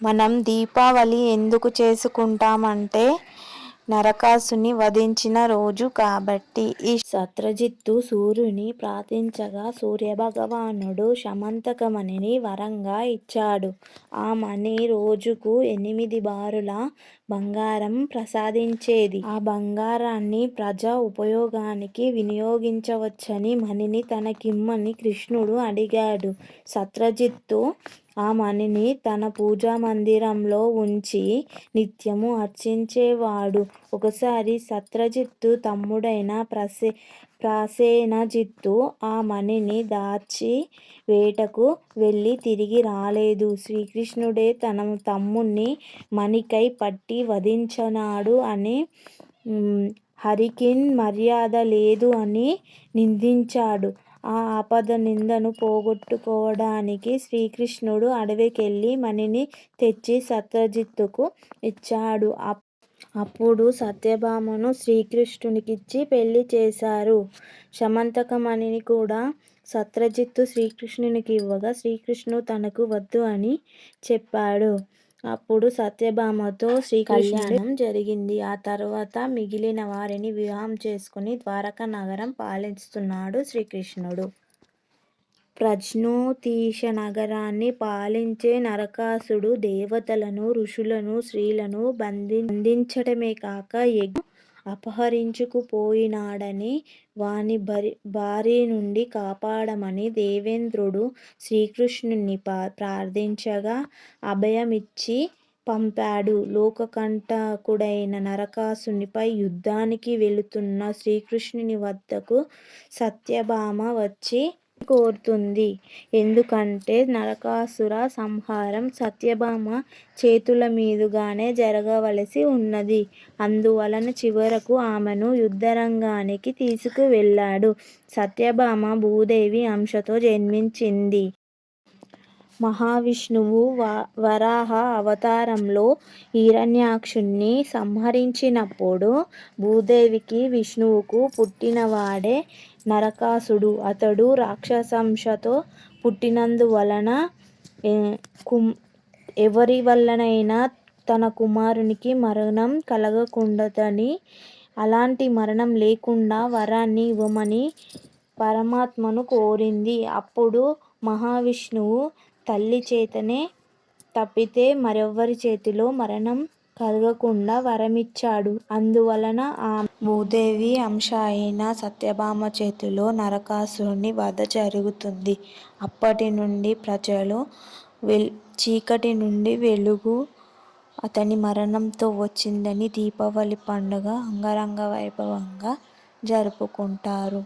మనం దీపావళి ఎందుకు చేసుకుంటామంటే నరకాసుని వధించిన రోజు కాబట్టి. ఈ సత్రజిత్తు సూర్యుని ప్రార్థించగా సూర్యభగవానుడు శమంతకమణిని వరంగా ఇచ్చాడు. ఆ మణి రోజుకు ఎనిమిది బారుల బంగారం ప్రసాదించేది. ఆ బంగారాన్ని ప్రజా ఉపయోగానికి వినియోగించవచ్చని మణిని తనకిమ్మని కృష్ణుడు అడిగాడు. సత్రజిత్తు ఆ మణిని తన పూజామందిరంలో వుంచి నిత్యమూ అర్చించేవాడు. ఒకసారి సత్రజిత్తు తమ్ముడైన ప్రసేనజిత్తు ఆ మణిని దాచి వేటకు వెళ్ళి తిరిగి రాలేదు. శ్రీకృష్ణుడే తన తమ్ముణ్ణి మణికై పట్టి వధించినాడు అని హరికిన్ మర్యాద లేదు అని నిందించాడు. ఆ ఆపద నిందను పోగొట్టుకోవడానికి శ్రీకృష్ణుడు అడవికెళ్ళి మణిని తెచ్చి సత్రజిత్తుకు ఇచ్చాడు. అప్పుడు సత్యభామను శ్రీకృష్ణునికిచ్చి పెళ్ళి చేశారు. శమంతకమణిని కూడా సత్రజిత్తు శ్రీకృష్ణునికి ఇవ్వగా శ్రీకృష్ణుడు తనకు వద్దు అని చెప్పాడు. అప్పుడు సత్యభామతో శ్రీకళ్యాణం కళ్యాణం జరిగింది. ఆ తర్వాత మిగిలిన వారిని వివాహం చేసుకుని ద్వారకా నగరం పాలిస్తున్నాడు శ్రీకృష్ణుడు. ప్రజ్ఞాతీశనగరాన్ని పాలించే నరకాసుడు దేవతలను, ఋషులను, స్త్రీలను బంధించటమే కాక యజ్ఞ అపహరించుకుపోయినాడని వాని బారినుండి కాపాడమని దేవేంద్రుడు శ్రీకృష్ణుని ప్రార్థించగా అభయమిచ్చి పంపాడు. లోకకంఠకుడైన నరకాసునిపై యుద్ధానికి వెళుతున్న శ్రీకృష్ణుని వద్దకు సత్యభామ వచ్చి కోరుతుంది. ఎందుకంటే నరకాసుర సంహారం సత్యభామ చేతుల మీదుగానే జరగవలసి ఉన్నది అందువలన చివరకు ఆమెను యుద్ధరంగానికి తీసుకువెళ్ళాడు. సత్యభామ భూదేవి అంశతో జన్మించింది. మహావిష్ణువు వరాహ అవతారంలో హిరణ్యాక్షుణ్ణి సంహరించినప్పుడు భూదేవికి, విష్ణువుకు పుట్టినవాడే నరకాసుడు అతడు రాక్షసంశతో పుట్టినందువలన ఎవరివల్లనైనా తన కుమారునికి మరణం కలగకుండదని అలాంటి మరణం లేకుండా వరాన్ని ఇవ్వమని పరమాత్మను కోరింది. అప్పుడు మహావిష్ణువు తల్లి చేతనే తప్పితే మరెవ్వరి చేతిలో మరణం కలగకుండా వరమిచ్చాడు. అందువలన ఆ భూదేవి అంశ అయిన సత్యభామ చేతిలో నరకాసురుని వధ జరుగుతుంది. అప్పటి నుండి ప్రజలు చీకటి నుండి వెలుగు అతని మరణంతో వచ్చిందని దీపావళి పండుగ అంగరంగ వైభవంగా జరుపుకుంటారు.